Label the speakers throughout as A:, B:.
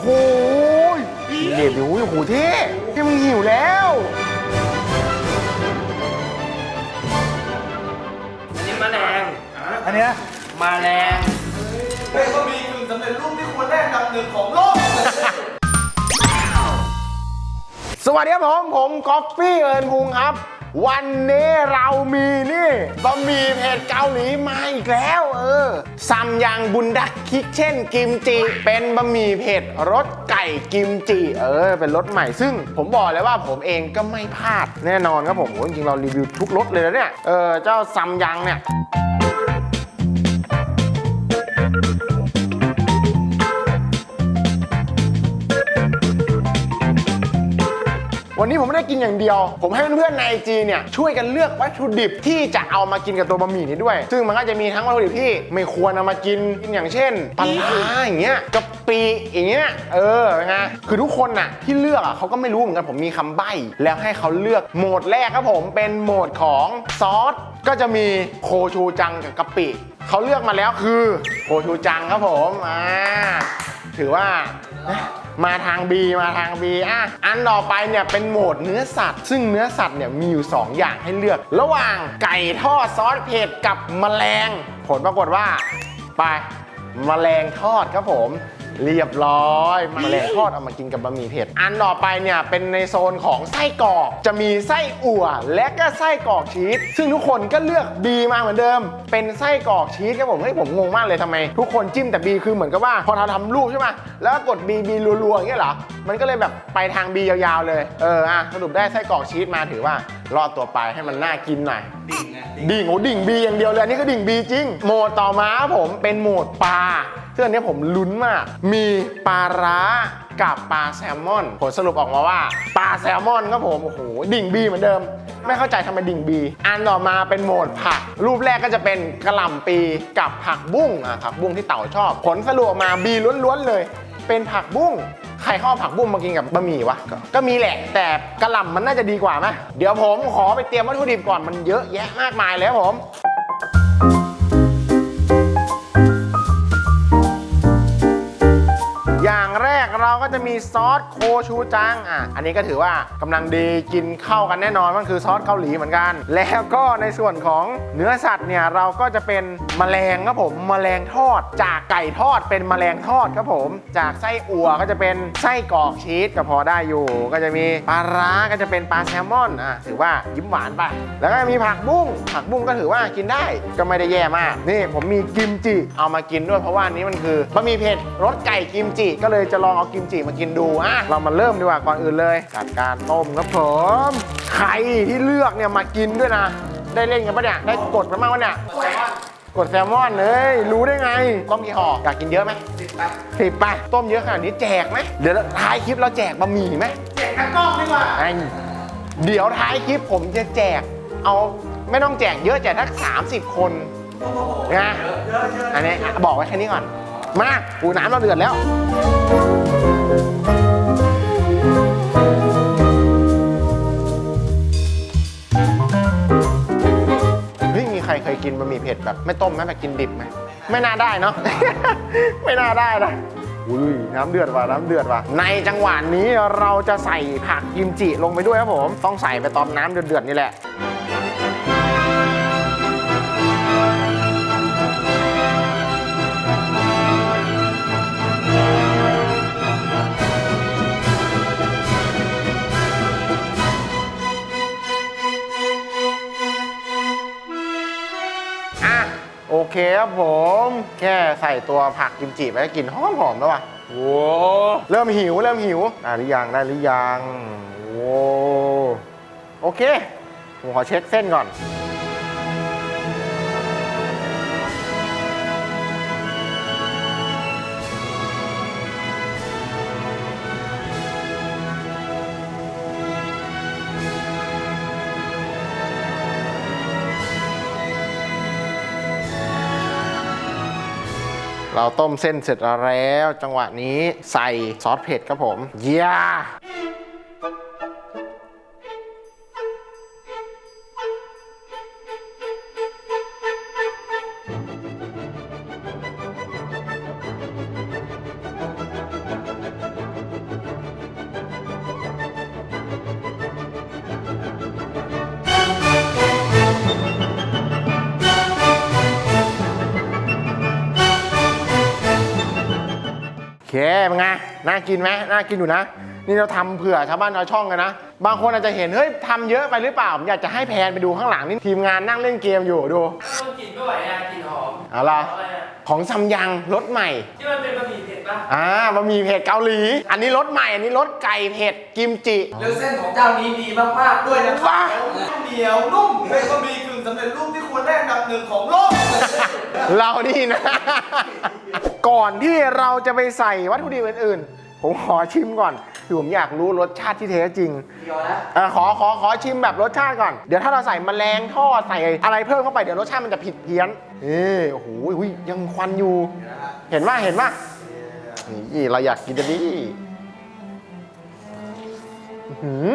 A: โอ้ยเด็บอยู่โอ้โหเท่ที่มึงหิวแล้ว
B: อันนี้แมลง
A: อันเนี้ย
B: แมลง
C: เป็นบะหมี่กึ่งสำเร็จรูปที่ควรได้อันดับหนึ่งของโลก
A: สวัสดีครับผม ผมกอฟฟี่เอิญพุงครับ วันนี้เรามีนี่บะหมี่เผ็ดเกาหลีมาอีกแล้วเออซัมยังบุนดักคิกเช่นกิมจิเป็นบะหมี่เผ็ดรสไก่กิมจิเออ เป็นรสใหม่ซึ่ง ผมบอกเลยว่าผมเองก็ไม่พลาดแน่นอนครับผมโหจริงๆเรารีวิวทุกรสเลยนะเนี่ยเออเจ้าซัมยังเนี่ย วันนี้ผมไม่ได้กินอย่างเดียว ผมให้เพื่อนๆในไอจีเนี่ยช่วยกันเลือกวัตถุดิบที่จะเอามากินกับตัวบะหมี่นี้ด้วย ซึ่งมันก็จะมีทั้งวัตถุดิบที่ไม่ควรเอามากินอย่างเช่นปลาร้าอย่างเงี้ยกะปิอย่างเงี้ยเออไงคือทุกคนน่ะที่เลือกอะเขาก็ไม่รู้เหมือนกันผมมีคำใบ้ แล้วให้เขาเลือกโหมดแรกครับผมเป็นโหมดของซอสก็จะมีโคชูจังกับกะปิเขาเลือกมาแล้วคือโคชูจังครับผมอ่าถือว่า มาทาง B มาทาง B อะอันต่อไปเนี่ยเป็นโหมดเนื้อสัตว์ ซึ่งเนื้อสัตว์เนี่ยมีอยู่ 2 อย่างให้เลือก ระหว่างไก่ทอดซอสเผ็ดกับแมลง ผลปรากฏว่า ไปแมลงทอดครับผม เรียบร้อยแมลงทอดเอามากินกับบะหมี่เผ็ด อันต่อไปเนี่ยเป็นในโซนของไส้กรอก จะมีไส้อั่ว และก็ไส้กรอกชีส ซึ่งทุกคนก็เลือก B มาเหมือนเดิม เป็นไส้กรอกชีสครับผม เฮ้ยผมงงมากเลยทำไม ทุกคนจิ้มแต่ B คือเหมือนกับว่าพอเราทำรูปใช่ไหมแล้วก็กด B B รัวๆอย่างเงี้ยเหรอ มันก็เลยแบบไปทาง B ยาวๆเลย เอออะสรุปได้ไส้กรอกชีสมาถือว่ารอดตัวไปให้มันน่ากินหน่อย
C: ดิ่งไง
A: ดิ่งโอ้ดิ่งบีอย่างเดียวเลยอันนี้ก็ดิ่งบีจริง โหมดต่อมาครับผมเป็นโหมดปลา ซึ่งอันนี้ผมลุ้นมาก มีปลาร้ากับปลาแซลมอน ผลสรุปออกมาว่า ปลาแซลมอนครับผม โอ้โห ดิ่งบีเหมือนเดิม ไม่เข้าใจทำไมดิ่งบี อันต่อมาเป็นโหมดผัก รูปแรกก็จะเป็นกระหล่ำปีกับผักบุ้งอะผักบุ้งที่เต่าชอบ ผลสรุปออกมาบีล้วนๆเลย เป็นผักบุ้งใครข้อผักบุ้งมากินกับบะหมี่วะ ก็ก็มีแหละ แต่กระหล่ำมันน่าจะดีกว่าไหมเดี๋ยวผมขอไปเตรียมวัตถุดิบก่อนมันเยอะแยะมากมายเลยครับผม อย่างแรกเราก็จะมีซอสโคชูจังอะอันนี้ก็ถือว่ากำลังดีกินเข้ากันแน่นอนมันคือซอสเกาหลีเหมือนกัน แล้วก็ในส่วนของเนื้อสัตว์เนี่ยเราก็จะเป็นแมลงครับผมแมลงทอด จากไก่ทอดเป็นแมลงทอดครับผม จากไส้อั่วก็จะเป็นไส้กรอกชีสก็พอได้อยู่ ก็จะมีปลาร้าก็จะเป็นปลาแซลมอนอะถือว่ายิ้มหวานไปแล้วก็มีผักบุ้งผักบุ้งก็ถือว่ากินได้ก็ไม่ได้แย่มาก นี่ผมมีกิมจิเอามากินด้วยเพราะว่านนี้มันคือบะหมี่เผ็ดรสไก่กิมจิก็เลยจะลองเอากิมจิมากินดูอะเรามาเริ่มดีกว่าก่อนอื่นเลยจัดการต้มครับผมไข่ที่เลือกเนี่ยมากินด้วยนะ ได้เล่นกันปะเนี่ยได้กดมาบ้างวะเนี่ยกดแซลมอนเลยรู้ได้ไง ต้มกี่ห่ออยากกินเยอะไหม
C: สิบไป
A: สิบไปต้มเยอะขนาดนี้แจกไหมเดี๋ยวท้ายคลิปเราแจกบะหมี่ไหม
C: แจกทั้งกล้องดีกว่า
A: ไอ้เดี๋ยวท้ายคลิปผมจะแจก เอาไม่ต้องแจกเยอะแจกทัก30คนนะอันนี้อะบอกไว้แค่นี้ก่อน มาปูน้ำเราเดือดแล้ว เฮ้ย มีใครเคยกินบะหมี่เผ็ดแบบไม่ต้มไหมแบบกินดิบไหม ไม่น่าได้เนาะ ไม่น่าได้นะอุ้ยน้ำเดือดว่ะน้ำเดือดว่ะในจังหวะนี้เราจะใส่ผักกิมจิลงไปด้วยครับผม ต้องใส่ไปตอนน้ำเดือดๆนี่แหละอะ เคครับผม แค่ใส่ตัวผักกิมจิไปก็กลิ่นหอมหอมๆแล้วว่ะโว้เริ่มหิวเริ่มหิวได้หรือยังได้หรือยังโว้โอเคผมขอเช็คเส้นก่อน เราต้มเส้นเสร็จแล้ว จังหวะนี้ใส่ซอสเผ็ดครับผม เยีย เคเป็นไงน่ากินไหมน่ากินอยู่นะ นี่เราทำเผื่อชาวบ้านชาวช่องกันนะ บางคนอาจจะเห็น เฮ้ยทำเยอะไปหรือเปล่า ผมอยากจะให้แพนไปดูข้างหลังนี่ทีมงานนั่งเล่นเกมอยู่ดู
B: ต้องกินไม่ไหวอะกินหอม
A: เอาล่ะ
B: อะไรอะ
A: ของซัมยังรสใหม่
B: ที่มันเป็นบะหมี่เผ็ดปะ
A: อ่าบะหมี่เผ็ดเกาหลี อันนี้รสใหม่ อันนี้รสไก่เผ็ดกิมจิ
C: แล้วเส้นของเจ้านี้ดีมากๆด้วยนะครั
A: ว้า
C: บเหนียวนุ่มเป็นบะหมี่กึ่ง สำเร็จรูปที่ควรได้อันดับหนึ่งของโลก
A: เรานี่นะ ก่อนที่เราจะไปใส่วัตถุดิบอื่นๆ ผมขอชิมก่อนคือผมอยากรู้รสชาติที่แท้จริง
C: เดียวนะ
A: เออขอขอขอชิมแบบรสชาติก่อน เดี๋ยวถ้าเราใส่แมลงทอดใส่อะไรเพิ่มเข้าไปเดี๋ยวรสชาติมันจะผิดเพี้ยนเอ้โอ้โหอุ๊ยยังควันอยู่ เห็นว่าเห็นว่านี่เราอยากกินจะดีอื้อหือ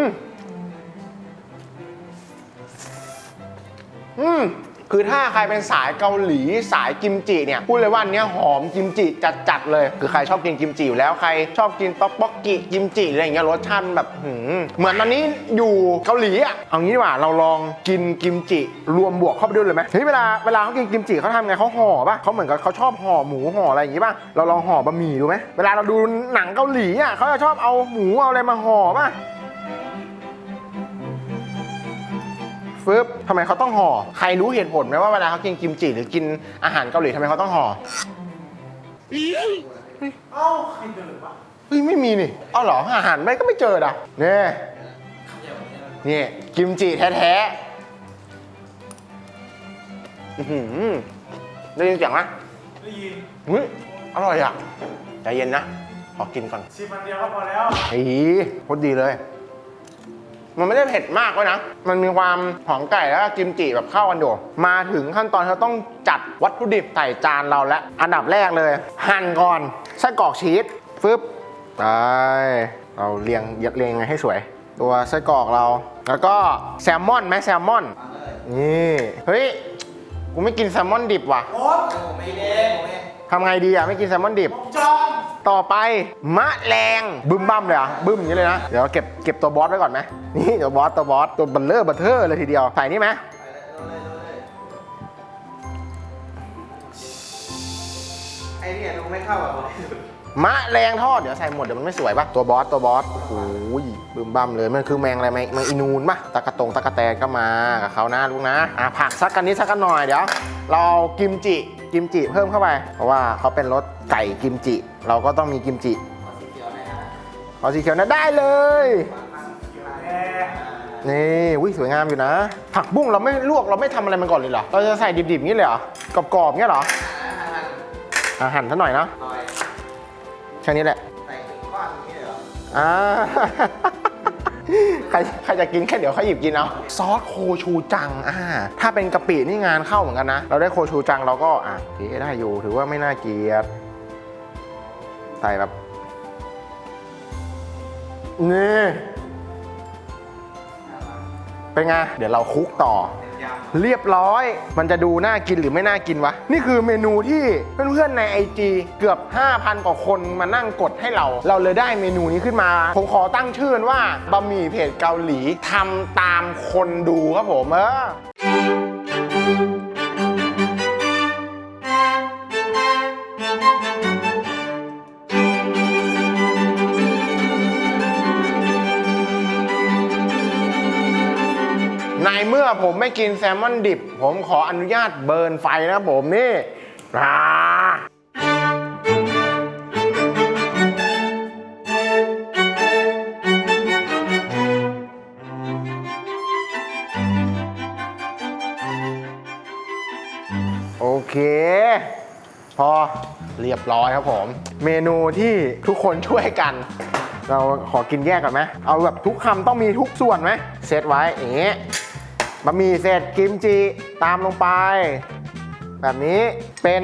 A: อืมคือถ้าใครเป็นสายเกาหลีสายกิมจิเนี่ยพูดเลยว่าอันเนี้ยหอมกิมจิจัดๆเลย คือใครชอบกินกิมจิอยู่แล้วใครชอบกินต๊อกบกกิกิมจิออะไรอย่างเงี้ยรสชาติมันแบบหืมเหมือนตอนนี้อยู่เกาหลีอะเอางี้ดีกว่าเราลองกินกิมจิรวมบวกเข้าไปด้วยเลยไหมเฮ้ยเวลาเวลาเขากินกิมจิเขาทำไงเขาห่อป่ะเขาเหมือนกับเขาชอบห่อหมูห่ออะไรอย่างงี้ป่ะเราลองห่อบะหมี่ดูไหมเวลาเราดูหนังเกาหลีอะเขาจะชอบเอาหมูเอาอะไรมาห่อป่ะ ฟึบทำไมเขาต้องห่อ ใครรู้เหตุผลไหมว่าเวลาเขากินกิมจิหรือกินอาหารเกาหลีทำไมเขาต้องห่อ
C: เอ้าใครเดินวะ
A: เฮ้ยไม่มีนี่อ้าวเหรออาหารไม่ก็ไม่เจออะเนี่ยนี่กิมจิแท้ๆอื้อหือได้ยินเสียงไหม
C: ได้ยิน
A: เฮ้ยอร่อยอะใจเย็นนะ ขอกินก่อน
C: ชิมอันเดียวก็พอแล้ว
A: ไอ้โคตรดีเลย มันไม่ได้เผ็ดมากเลยนะ มันมีความหอมไก่แล้วก็กิมจิแบบเข้ากันอยู่มาถึงขั้นตอนเราต้องจัดวัตถุดิบใส่จานเราแล้วอันดับแรกเลย หั่นก่อนไส้กรอกชีสฟึบไปเราเรียงยัดเรียงยังไงให้สวย ตัวไส้กรอกเรา แล้วก็แซลมอนไหมแซลมอนนี่เฮ้ยกูไม่กินแซลมอนดิบว่ะ
C: โอ๊ตผมเองผมเองผมเอง
A: ทำไงดีอะไม่กินแซลมอนดิบ
C: จอง
A: ต่อไปมะแรงบึ้มบั้มเลยเหรอะบึ้มอย่างนี้เลยนะ เดี๋ยวเก็บเก็บตัวบอสไว้ก่อนไหมนี่ตัวบอสตัวบอสตัวบัลเลอร์บัตเทอร์เลยทีเดียวใส่นี่ไหม
C: ไอ้เนี่ยดูไม่เข้ากับผม
A: มะแรงทอดเดี๋ยวใส่หมดเดี๋ยวมันไม่สวยปะตัวบอสตัวบอสโอ้โหบึ้มบั้มเลยมันคือแมงอะไรแมงแมงอีนูนปะตะกะตงตะกะแตนก็มากับเขานะลูกนะอะผักสักกันนิดสักกันหน่อยเดี๋ยวเราเอากิมจิ กิมจิเพิ่มเข้าไป เพราะว่าเขาเป็นรสไก่กิมจิ เราก็ต้องมีกิมจิเอาสีเขียวนะได้เลย นี่วิสวยงามอยู่นะ ผักบุ้งเราไม่ลวกเราไม่ทำอะไรมันก่อนเลยเหรอ เราจะใส่ดิบๆอย่างนี้เลยเหรอกรอบๆอย่างนี้เหรออะหั่นซะหน่อยเนาะ
C: หน่อย
A: แค่นี้แหละ
C: ใส่ถึงก้อนนี้เลยเหรอ
A: อ่า ใครใครจะกินแค่เดี๋ยวเขาหยิบกินเอาซอสโคชูจังอ่าถ้าเป็นกะปินี่งานเข้าเหมือนกันนะ เราได้โคชูจังเราก็อะเคได้อยู่ถือว่าไม่น่าเกลียดใส่แบบนี่เป็นไง เดี๋ยวเราคุกต่อ
C: เรี
A: ยบร้อย มันจะดูน่ากินหรือไม่น่ากินวะ นี่คือเมนูที่เพื่อนๆใน IG เกือบ 5,000 กว่าคนมานั่งกดให้เรา เราเลยได้เมนูนี้ขึ้นมา ผมขอตั้งชื่อว่าบะหมี่เผ็ดเกาหลีทำตามคนดูครับผมเออ ไม่กินแซลมอนดิบ ผมขออนุญาตเบิร์นไฟนะผมนี่อ่าโอเค พอเรียบร้อยครับผม เมนูที่ทุกคนช่วยกัน เราขอกินแยกก่อนไหมเอาแบบทุกคำต้องมีทุกส่วนไหมเซตไว้อย่างงี้ บะหมี่เสร็จกิมจิตามลงไป แบบนี้เป็น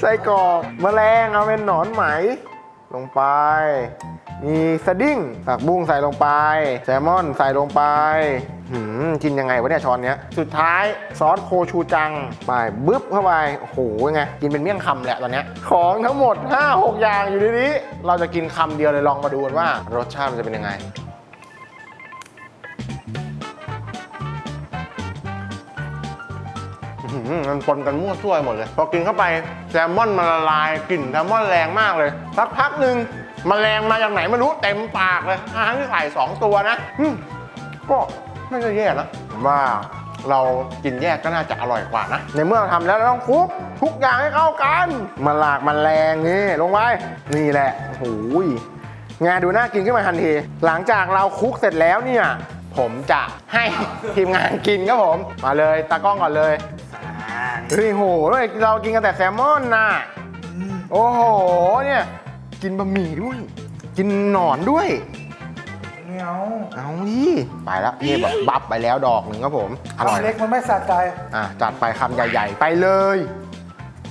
A: ไส้กรอกมแมลงเอาเป็นหนอนไหม ลงไป มีสดิ้งผักบุ้งใส่ลงไป แซลมอนใส่ลงไปหืมกินยังไงวะเนี่ยช้อนเนี้ย สุดท้ายซอสโคชูจัง ไปบึ๊บเข้าไป โอ้โหไง กินเป็นเมี่ยงคำแหละตอนเนี้ย ของทั้งหมด 5-6 อย่างอยู่ในนี้ เราจะกินคำเดียวเลยลองมาดูกันว่า รสชาติมันจะเป็นยังไง มันปนกันมั่วซั่วหมดเลย พอกินเข้าไปแซลมอนมันละลายกลิ่นแซลมอนแรงมากเลยสักพักหนึ่งมแมลงมาจากไหนไม่รู้เต็มปากเลยทั้งที่ใส่สองตัวนะก็ไม่ได้แย่นะผมว่าเรากินแยกก็น่าจะอร่อยกว่านะ ในเมื่อเราทำแล้วเราต้องคลุกทุกอย่างให้เข้ากันมาหลากมันแรงนี่ลงไปนี่แหละโอ้ยงานดูน่ากินขึ้นมาทันที หลังจากเราคลุกเสร็จแล้วเนี่ย ผมจะให้ทีมงานกินครับผม มาเลยตากล้องก่อนเลย เฮ้ยโหเรากินกันแต่แซลมอนน่ะโอ้โหเนี่ยกินบะหมี่ด้วย กินหนอนด้วย
D: เหนียว
A: เอาดิไปแล้วพี่แบบบับไปแล้วดอกหนึ่งครับผมอร่อย
D: คำเล็กมันไม่สะใจ
A: อะจัดไปคำใหญ่ ๆ ไปเลย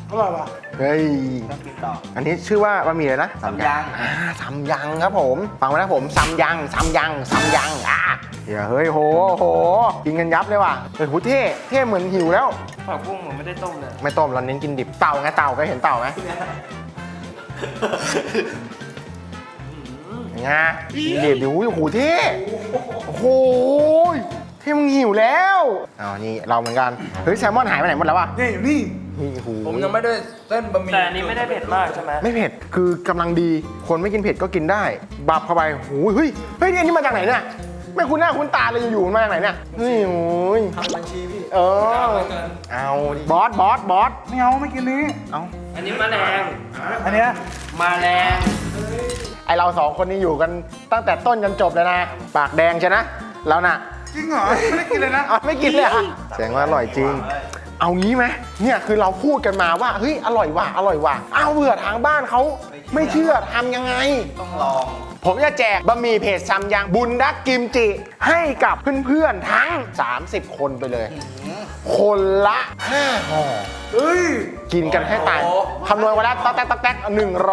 D: อร่อยปะ
A: เฮ้ย
C: ต้องกินต่อ
A: อันนี้ชื่อว่าบะหมี่อะไรนะ
C: ซัมยัง
A: อ่าซัมยังครับผมฟังไว้นะผมซัมยังซัมยังซัมยังอะเดี๋ยวเฮ้ยโหโหกินกันยับเลยว่ะเฮ้ยโหเท่เท่เหมือนหิวแล้ว
B: ผักบุ้งเหมือนไม่ได้ต้มเลย
A: ไม่ต้มเราเน้นกินดิบเต่าไงเต่าเคยเห็นเต่าไหมไงกินดิบดิโอ้โหเท่โอ้โหเท่มึงหิวแล้วอ้าวนี่เราเหมือนกันเฮ้ยแซลมอนหายไปไหนหมดแล้ววะ
D: นี่อยู่นี่
A: นี่โอ้โห
C: ผมยังไม่ได้เส้นบะหมี่
B: แต่อันนี้ไม่ได้เผ็ดมากใช่ไหม
A: ไม่เผ็ดคือกำลังดีคนไม่กินเผ็ดก็กินได้บับเข้าไปหูยเฮ้ยเฮ้ยอันนี้มาจากไหนเนี่ยไม่คุ้นหน้าคุ้นตาเลยอยู่ๆมันมาจากไหนเนี่ยเฮ้ยโอ้ย
C: ทำบัญชีพี่
A: เออเอาดิบอสบอสบอส
D: ไม่เอาไม่กินนี้
A: เอา
B: อันนี้มะแรง
D: อันเนี้ย
B: มาแรง
A: ไอเราสองคนนี้อยู่กันตั้งแต่ต้นจนจบเลยนะ ปากแดงใช่นะแล้วน่ะ
D: จริงเหรอไม่ได้กินเลยนะ
A: เอาไม่กินเลยอะแสดงว่าอร่อยจริง เอางี้ไหมเนี่ยคือเราพูดกันมาว่าเฮ้ยอร่อยว่ะอร่อยว่ะเอาเบื่อทางบ้านเขาไม่เชื่อทำยังไง
C: ต้องลอง
A: ผมจะแจกบะหมี่เพจซัมยังบุญดักกิมจิ ให้กับเพื่อนๆทั้ง 30 คนไปเลย คนละ5ห่อ
D: เฮ้ย
A: กินกันให้ตาย
C: โอ้
A: คำนวณไว้แล้วต๊อกแต๊กต๊อกแต๊ก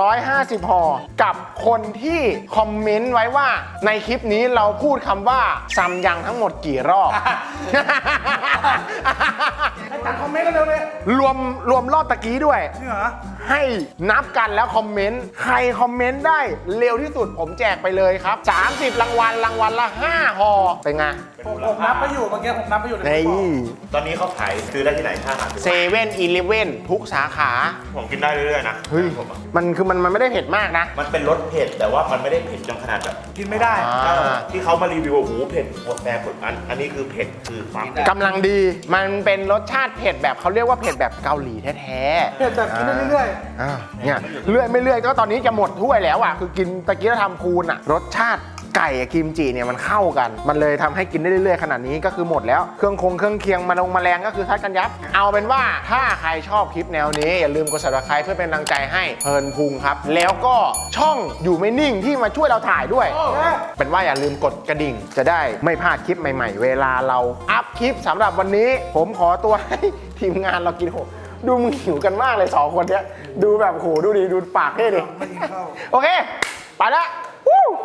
A: 150ห่อกับคนที่คอมเมนต์ไว้ว่า ในคลิปนี้เราพูดคำว่าซัมยังทั้งหมดกี่รอบ
D: ให้ตัดคอมเมนต์กันเร็วเลย
A: รวมรวมรอบตะกี้ด้วย
D: จริงเหรอ
A: ให้นับกันแล้วคอมเมนต์ ใครคอมเมนต์ได้เร็วที่สุดผมแจกไปเลยครับ 30 รางวัลรางวัลละ5ห่อเป็นไง
D: ผมผมนับไปอยู่เมื่อกี้ผมนับไปอยู่
A: ใน
D: เดี๋ยวผมบอก
E: ตอนนี้เขาขายซื้อได้ที่ไหนถ้าหาซื้อ
A: เซเว่นอีเลเว่นทุกสาขา
E: ผมกินได้เรื่อยๆนะ
A: เฮ้ย
E: ผมอะ
A: มันคือมันมันไม่ได้เผ็ดมากนะ
E: มันเป็นรสเผ็ดแต่ว่ามันไม่ได้เผ็ดจนขนาดแบบ
D: กินไม่ได้
A: อ่า
E: ที่เขามารีวิวว่าโอ้โหเผ็ดหมดแปรหมดอัน อันนี้คือเผ็ดคือความ
A: กำลังดี มันเป็นรสชาติเผ็ดแบบเขาเรียกว่าเผ็ดแบบเกาหลีแท้ๆ
D: เผ็ดแบบกินได้เรื่อย
A: อ่าเนี่ยเรื่อยไม่เรื่อยก็ตอนนี้จะหมดถ้วยแล้วอะ คือกินตะกี้เราทำคูณอะ รสชาติ ไก่กับกิมจิเนี่ยมันเข้ากัน มันเลยทำให้กินได้เรื่อยๆขนาดนี้ก็คือหมดแล้ว เครื่องคงเครื่องเคียงมาลงแมลงก็คือทัดกันยับ เอาเป็นว่าถ้าใครชอบคลิปแนวนี้ อย่าลืมกด subscribe เพื่อเป็นกำลังใจให้เพลินพุงครับ แล้วก็ช่องอยู่ไม่นิ่งที่มาช่วยเราถ่ายด้วย เป็นว่าอย่าลืมกดกระดิ่ง จะได้ไม่พลาดคลิปใหม่ ๆ เวลาเราอัพคลิปสำหรับวันนี้ ผมขอตัวให้ทีมงานเรากินโหดูมึงหิวกันมากเลยสองคนเนี้ย ดูแบบโหดูดีดูปากเท่ดิ
D: ๆไม่กินข้าว
A: โอเค ไปละวู้